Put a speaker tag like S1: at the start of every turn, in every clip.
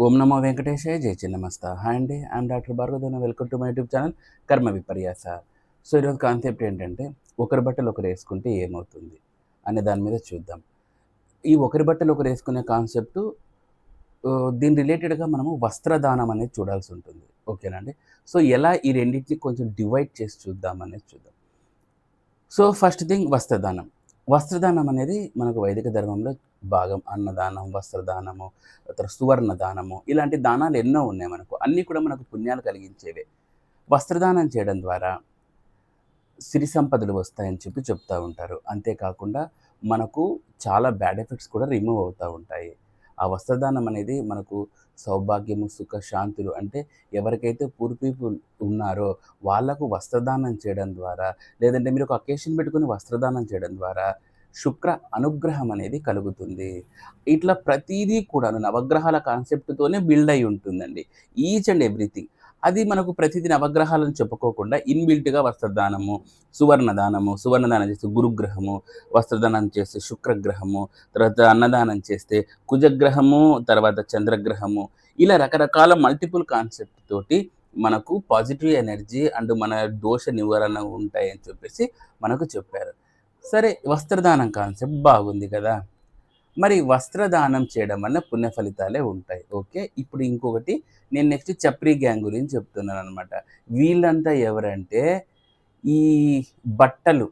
S1: ఓం నమో వెంకటేశాయ జై చిన్నమస్త హాయ్ అండి I'm doctor Bhargavadana welcome to my YouTube channel Karma Viparyasa. So ఈరోజు కాన్సెప్ట్ ఏంటంటే ఒకరి బట్టలు ఒకరు వేసుకుంటే ఏమవుతుంది అనే దాని మీద చూద్దాం. ఈ ఒకరి బట్టలు ఒకరు వేసుకునే కాన్సెప్ట్ దీని రిలేటెడ్గా మనము వస్త్రదానం అనేది చూడాల్సి ఉంటుంది. ఓకేనండి సో ఎలా ఈ రెండింటిని కొంచెం డివైడ్ చేసి చూద్దాం అనేది చూద్దాం. సో ఫస్ట్ థింగ్ వస్త్రదానం. వస్త్రదానం అనేది మనకు వైదిక ధర్మంలో భాగం అన్నదానం వస్త్రదానము తర్వాత సువర్ణ దానము ఇలాంటి దానాలు ఎన్నో ఉన్నాయి మనకు. అన్నీ కూడా మనకు పుణ్యాలు కలిగించేవే. వస్త్రదానం చేయడం ద్వారా సిరి సంపదలు వస్తాయని చెప్పి చెప్తూ ఉంటారు. అంతేకాకుండా మనకు చాలా బ్యాడ్ ఎఫెక్ట్స్ కూడా రిమూవ్ అవుతూ ఉంటాయి. ఆ వస్త్రదానం అనేది మనకు సౌభాగ్యము సుఖ శాంతులు అంటే ఎవరికైతే పూర్ పీపుల్ ఉన్నారో వాళ్ళకు వస్త్రదానం చేయడం ద్వారా లేదంటే మీరు ఒక అకేషన్ పెట్టుకుని వస్త్రదానం చేయడం ద్వారా శుక్ర అనుగ్రహం అనేది కలుగుతుంది. ఇట్లా ప్రతిదీ కూడా నవగ్రహాల కాన్సెప్ట్తోనే బిల్డ్ అయి ఉంటుందండి. ఈచ్ అండ్ ఎవ్రీథింగ్ అది మనకు ప్రతిదీ నవగ్రహాలను చెప్పుకోకుండా ఇన్బిల్ట్గా వస్త్రదానము సువర్ణదానము సువర్ణదానం చేస్తే గురుగ్రహము వస్త్రదానం చేస్తే శుక్రగ్రహము తర్వాత అన్నదానం చేస్తే కుజగ్రహము తర్వాత చంద్రగ్రహము. ఇలా రకరకాల మల్టిపుల్ కాన్సెప్ట్ తోటి మనకు పాజిటివ్ ఎనర్జీ అండ్ మన దోష నివారణ ఉంటాయని చెప్పేసి మనకు చెప్పారు. సరే వస్త్రదానం కాన్సెప్ట్ బాగుంది కదా. మరి వస్త్రదానం చేయడం వల్ల పుణ్య ఫలితాలే ఉంటాయి ఓకే? ఇప్పుడు ఇంకొకటి నేను నెక్స్ట్ చప్రీ గ్యాంగ్ గురించి చెప్తున్నాను అనమాట వీళ్ళంతా ఎవరంటే ఈ బట్టలు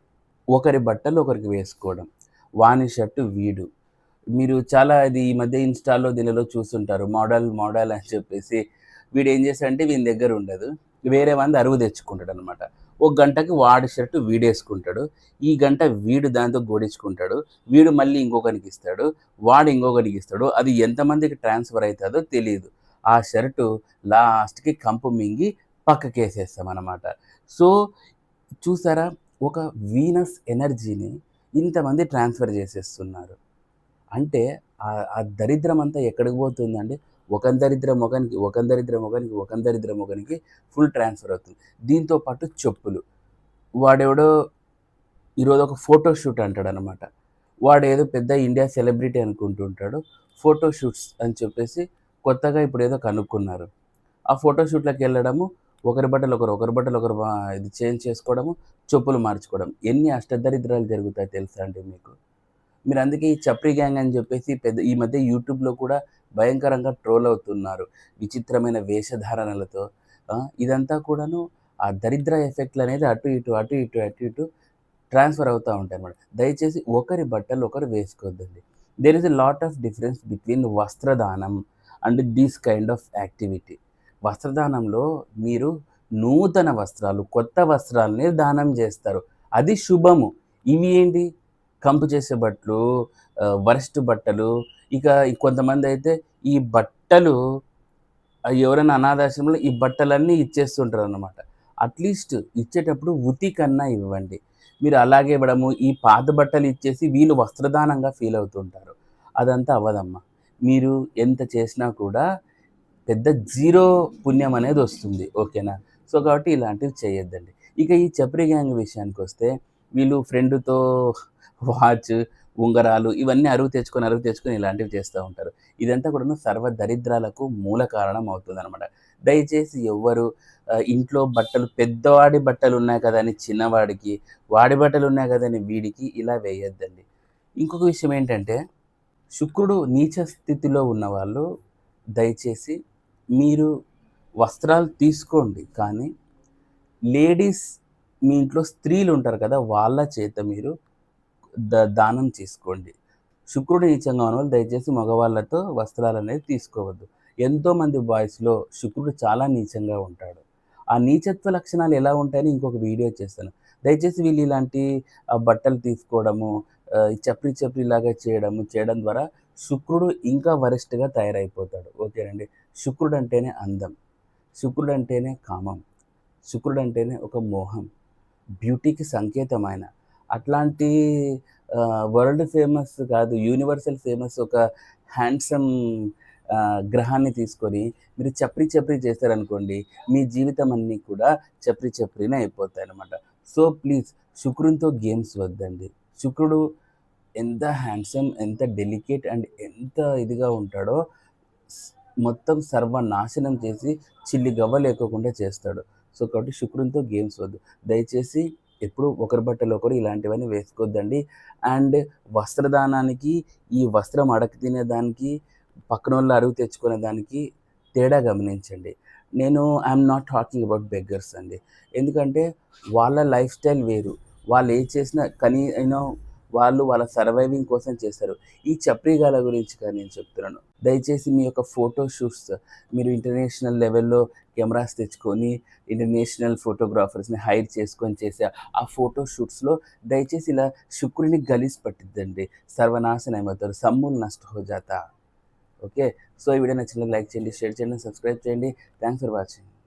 S1: ఒకరి బట్టలు ఒకరికి వేసుకోవడం వాణి షర్టు వీడు. మీరు చాలా ఇది ఈ మధ్య ఇన్స్టాలో దీనిలో చూస్తుంటారు మోడల్ మోడల్ అని చెప్పేసి వీడు ఏం చేస్తాడంటే వీని దగ్గర ఉండదు వేరే వంద అరువు తెచ్చుకుంటాడు అనమాట ఒక గంటకి వాడి షర్టు వీడేసుకుంటాడు. ఈ గంట వీడు దాంతో గోడించుకుంటాడు. వీడు మళ్ళీ ఇంకొకరికి ఇస్తాడు. వాడు ఇంకొకరికి ఇస్తాడు. అది ఎంతమందికి ట్రాన్స్ఫర్ అవుతుందో తెలియదు ఆ షర్టు లాస్ట్కి కంపు మింగి పక్కకేసేస్తాం అనమాట సో చూసారా? ఒక వీనస్ ఎనర్జీని ఇంతమంది ట్రాన్స్ఫర్ చేసేస్తున్నారు. అంటే ఆ దరిద్రం అంతా ఎక్కడికి పోతుందండి? ఒక దరిద్ర ఒకందరిద్ర ఒక ఒకందరిద్ర ముఖానికి ఒక ఫుల్ ట్రాన్స్ఫర్ అవుతుంది. దీంతో పాటు చెప్పులు. వాడెవడో ఈరోజు ఒక ఫోటో షూట్ అంటాడు అనమాట వాడు ఏదో పెద్ద ఇండియా సెలబ్రిటీ అనుకుంటుంటాడు ఫోటో షూట్స్ అని చెప్పేసి కొత్తగా ఇప్పుడు ఏదో కనుక్కున్నారు. ఆ ఫోటో షూట్లకు వెళ్ళడము ఒకరి బట్టలు ఒకరు ఒకరి బట్టలు ఒకరు ఇది చేంజ్ చేసుకోవడము చెప్పులు మార్చుకోవడం. ఎన్ని అష్టదరిద్రాలు జరుగుతాయి తెలుసా అండి మీకు? మీరు అందుకే ఈ చప్రి గ్యాంగ్ అని చెప్పేసి పెద్ద ఈ మధ్య యూట్యూబ్లో కూడా భయంకరంగా ట్రోల్ అవుతున్నారు. విచిత్రమైన వేషధారణలతో. ఇదంతా కూడాను ఆ దరిద్ర ఎఫెక్ట్లు అనేది అటు ఇటు అటు ఇటు అటు ఇటు ట్రాన్స్ఫర్ అవుతూ ఉంటాయి అన్నమాట. దయచేసి ఒకరి బట్టలు ఒకరు వేసుకోవద్దండి. There is a lot of difference between వస్త్రదానం and this kind of activity వస్త్రదానంలో మీరు నూతన వస్త్రాలు కొత్త వస్త్రాలని దానం చేస్తారు. అది శుభము. ఇవి ఏంటి? కంపు చేసే బట్టలు వరస్ట్ బట్టలు ఇక కొంతమంది అయితే ఈ బట్టలు ఎవరైనా అనాథాశ్రమంలో ఈ బట్టలన్నీ ఇచ్చేస్తుంటారు అనమాట అట్లీస్ట్ ఇచ్చేటప్పుడు ఉతి కన్నా ఇవ్వండి. మీరు అలాగే ఇవ్వడము ఈ పాత బట్టలు ఇచ్చేసి వీళ్ళు వస్త్రదానంగా ఫీల్ అవుతుంటారు. అదంతా అవ్వదమ్మా. మీరు ఎంత చేసినా కూడా పెద్ద జీరో పుణ్యం అనేది వస్తుంది. ఓకేనా? సో కాబట్టి ఇలాంటివి చేయొద్దండి. ఇక ఈ చప్రి గ్యాంగ్ విషయానికి వస్తే వీళ్ళు ఫ్రెండ్తో వాచ్ ఉంగరాలు ఇవన్నీ అరువు తెచ్చుకొని అరువు తెచ్చుకొని ఇలాంటివి చేస్తూ ఉంటారు. ఇదంతా కూడా సర్వ దరిద్రాలకు మూల కారణం అవుతుంది అనమాట దయచేసి ఎవ్వరు ఇంట్లో బట్టలు పెద్దవాడి బట్టలు ఉన్నాయి కదా అని చిన్నవాడికి వాడి బట్టలు ఉన్నాయి కదా అని వీడికి ఇలా వేయొద్దండి. ఇంకొక విషయం ఏంటంటే శుక్రుడు నీచ స్థితిలో ఉన్న వాళ్ళు దయచేసి మీరు వస్త్రాలు తీసుకోండి. కానీ లేడీస్ మీ ఇంట్లో స్త్రీలు ఉంటారు కదా వాళ్ళ చేత మీరు దానం చేసుకోండి. శుక్రుడు నీచంగా ఉన్న వాళ్ళు దయచేసి మగవాళ్ళతో వస్త్రాలు అనేది తీసుకోవద్దు. ఎంతోమంది బాయ్స్లో శుక్రుడు చాలా నీచంగా ఉంటాడు. ఆ నీచత్వ లక్షణాలు ఎలా ఉంటాయని ఇంకొక వీడియో చేస్తాను. దయచేసి వీళ్ళు ఇలాంటి బట్టలు తీసుకోవడము చప్రి చప్రిలాగా చేయడము చేయడం ద్వారా శుక్రుడు ఇంకా వరిష్ఠగా తయారైపోతాడు. ఓకేనండి శుక్రుడు అంటేనే అందం. శుక్రుడు అంటేనే కామం. శుక్రుడు అంటేనే ఒక మోహం. బ్యూటీకి సంకేతమైన అట్లాంటి వరల్డ్ ఫేమస్ కాదు యూనివర్సల్ ఫేమస్ ఒక హ్యాండ్సమ్ గ్రహాన్ని తీసుకొని మీరు చప్రి చప్రి చేస్తారనుకోండి మీ జీవితం అన్నీ కూడా చప్రి చప్రినే అయిపోతాయి అనమాట సో ప్లీజ్ శుక్రునితో గేమ్స్ వద్దండి. శుక్రుడు ఎంత హ్యాండ్సమ్ ఎంత డెలికేట్ అండ్ ఎంత ఇదిగా ఉంటాడో మొత్తం సర్వనాశనం చేసి చిల్లి గవ్వ లేకోకుండా చేస్తాడు. సో కాబట్టి శుక్రునితో గేమ్స్ వద్దు. దయచేసి ఎప్పుడు ఒకరి బట్టలు ఒకరు ఇలాంటివన్నీ వేసుకోవద్దండి అండ్ వస్త్రదానానికి ఈ వస్త్రం అడక తినేదానికి పక్కన వాళ్ళు అరుగు తెచ్చుకునే దానికి తేడా గమనించండి. నేను I'm not talking about beggars అండి. ఎందుకంటే వాళ్ళ లైఫ్ స్టైల్ వేరు. వాళ్ళు ఏ చేసినా కనీ యూనో వాళ్ళు వాళ్ళ సర్వైవింగ్ కోసం చేస్తారు. ఈ చప్రీగాల గురించి కానీ నేను చెప్తున్నాను. దయచేసి మీ యొక్క ఫోటో షూట్స్ మీరు ఇంటర్నేషనల్ లెవెల్లో కెమెరాస్ తెచ్చుకొని ఇంటర్నేషనల్ ఫోటోగ్రాఫర్స్ని హైర్ చేసుకొని చేసే ఆ ఫోటో షూట్స్లో దయచేసి ఇలా శుక్రుని గలీజ్ పట్టిద్దండి. సర్వనాశనం అయిపోతారు సమ్ములు నష్ట హో ఓకే? సో ఈ వీడియో నచ్చిన లైక్ చేయండి షేర్ చేయండి సబ్స్క్రైబ్ చేయండి. Thanks for watching